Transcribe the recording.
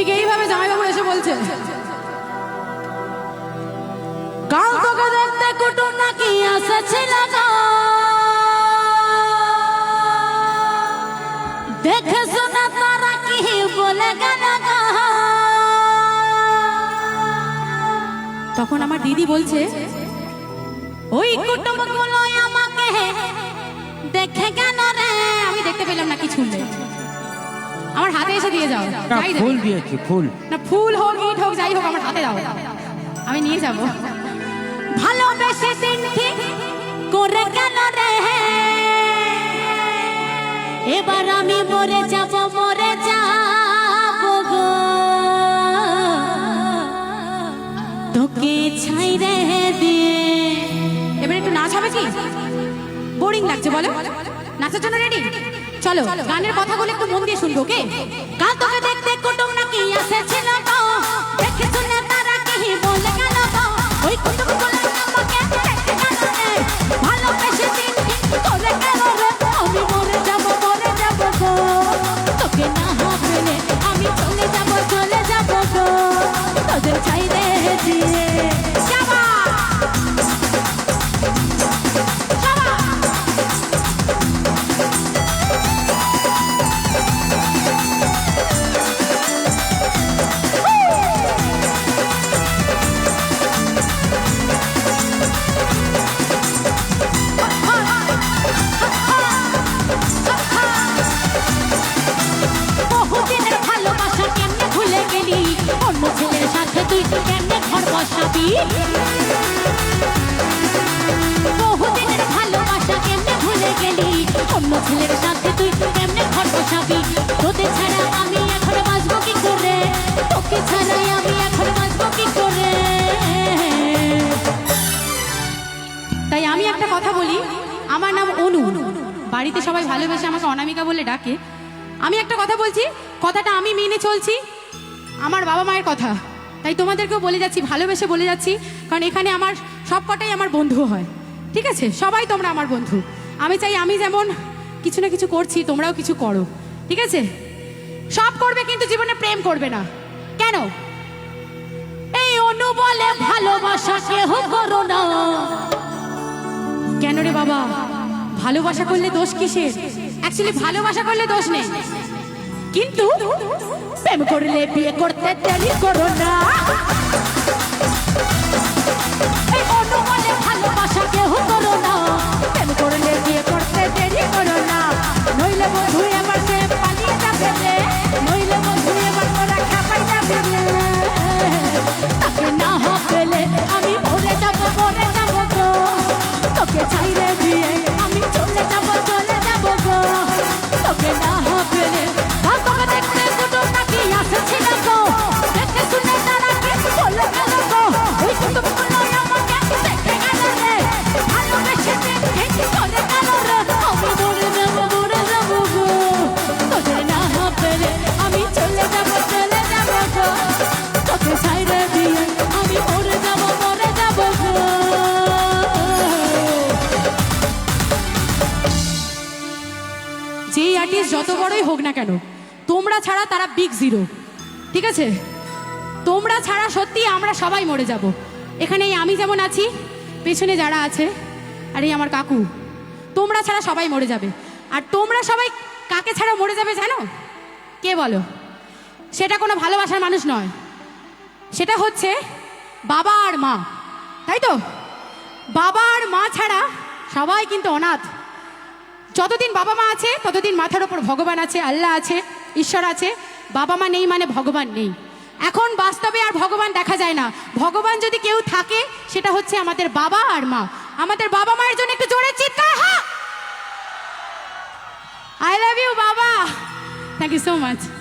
ঠিক এইভাবে জামাইবাবু এসে বলছে, কাল তোকে দেখতে নাকি। দেখে শুনে তারা কি বলে গেল তখন আমার দিদি বলছে, ওই কুটুমগুলো আমাকে দিয়ে যাও। ফুল দিয়েছি ফুল। না ফুল হোক ইট হোক যাই হোক আমার হাতে দাও। আমি নিয়ে যাব। ভালোবেসে দিন ঠিক করে গেল রে? এবার আমি মরে যাব মরে যাব গো। তোকে ছাই রে দিয়ে। এবার একটু নাচ হবে কি? বোরিং লাগছে বলো। নাচের জন্য রেডি চলো গানের কথাগুলো একটু মন দিয়ে শুনব ওকে? কাল তোকে বহুদিনের ভালোবাসা কেমনে ভুলে গেলি? অন্য তুই কেমনে ঘর বসাবি তোদের ছাড়া আমি এখন বাঁচবো কি করে? তোকে ছাড়াই আমি এখন বাঁচবো কি করে? তাই আমি একটা কথা বলি। আমার নাম অনু। বাড়িতে সবাই ভালোবেসে আমাকে অনামিকা বলে ডাকে। আমি একটা কথা বলছি। কথাটা আমি মেনে চলছি। আমার বাবা মায়ের কথা। তাই তোমাদেরকেও বলে যাচ্ছি, ভালোবেসে বলে যাচ্ছি, কারণ এখানে আমার সব কটাই আমার বন্ধু হয়। ঠিক আছে? সবাই তোমরা আমার বন্ধু। আমি চাই আমি যেমন কিছু না কিছু করছি, তোমরাও কিছু করো। ঠিক আছে? সব করবে কিন্তু জীবনে প্রেম করবে না। কেন? এই অনু বলে ভালোবাসা কেহ করো না। কেন রে বাবা? ভালোবাসা করলে দোষ কিসের? অ্যাকচুয়ালি ভালোবাসা করলে দোষ নেই। কিন্তু প্রেম করলে বিয়ে করতে দেরি করো না। যত বড়ই হোক না কেন, তোমরা ছাড়া তারা বিগ জিরো ঠিক আছে? তোমরা ছাড়া সত্যি আমরা সবাই মরে যাব। এখানে এই আমি যেমন আছি, পেছনে যারা আছে, আর এই আমার কাকু, তোমরা ছাড়া সবাই মরে যাবে। আর তোমরা সবাই কাকে ছাড়া মরে যাবে জানো? কে বলো? সেটা কোনো ভালোবাসার মানুষ নয়। সেটা হচ্ছে বাবা আর মা, তাই তো? বাবা আর মা ছাড়া সবাই কিন্তু অনাথ। যতদিন বাবা মা আছে, ততদিন মাথার ওপর ভগবান আছে, আল্লাহ আছে, ঈশ্বর আছে। বাবা মা নেই মানে ভগবান নেই। এখন বাস্তবে আর ভগবান দেখা যায় না। ভগবান যদি কেউ থাকে, সেটা হচ্ছে আমাদের বাবা আর মা। আমাদের বাবা মায়ের জন্য একটু জোরে চিৎকার, হা! আই লাভ ইউ বাবা। Thank you so much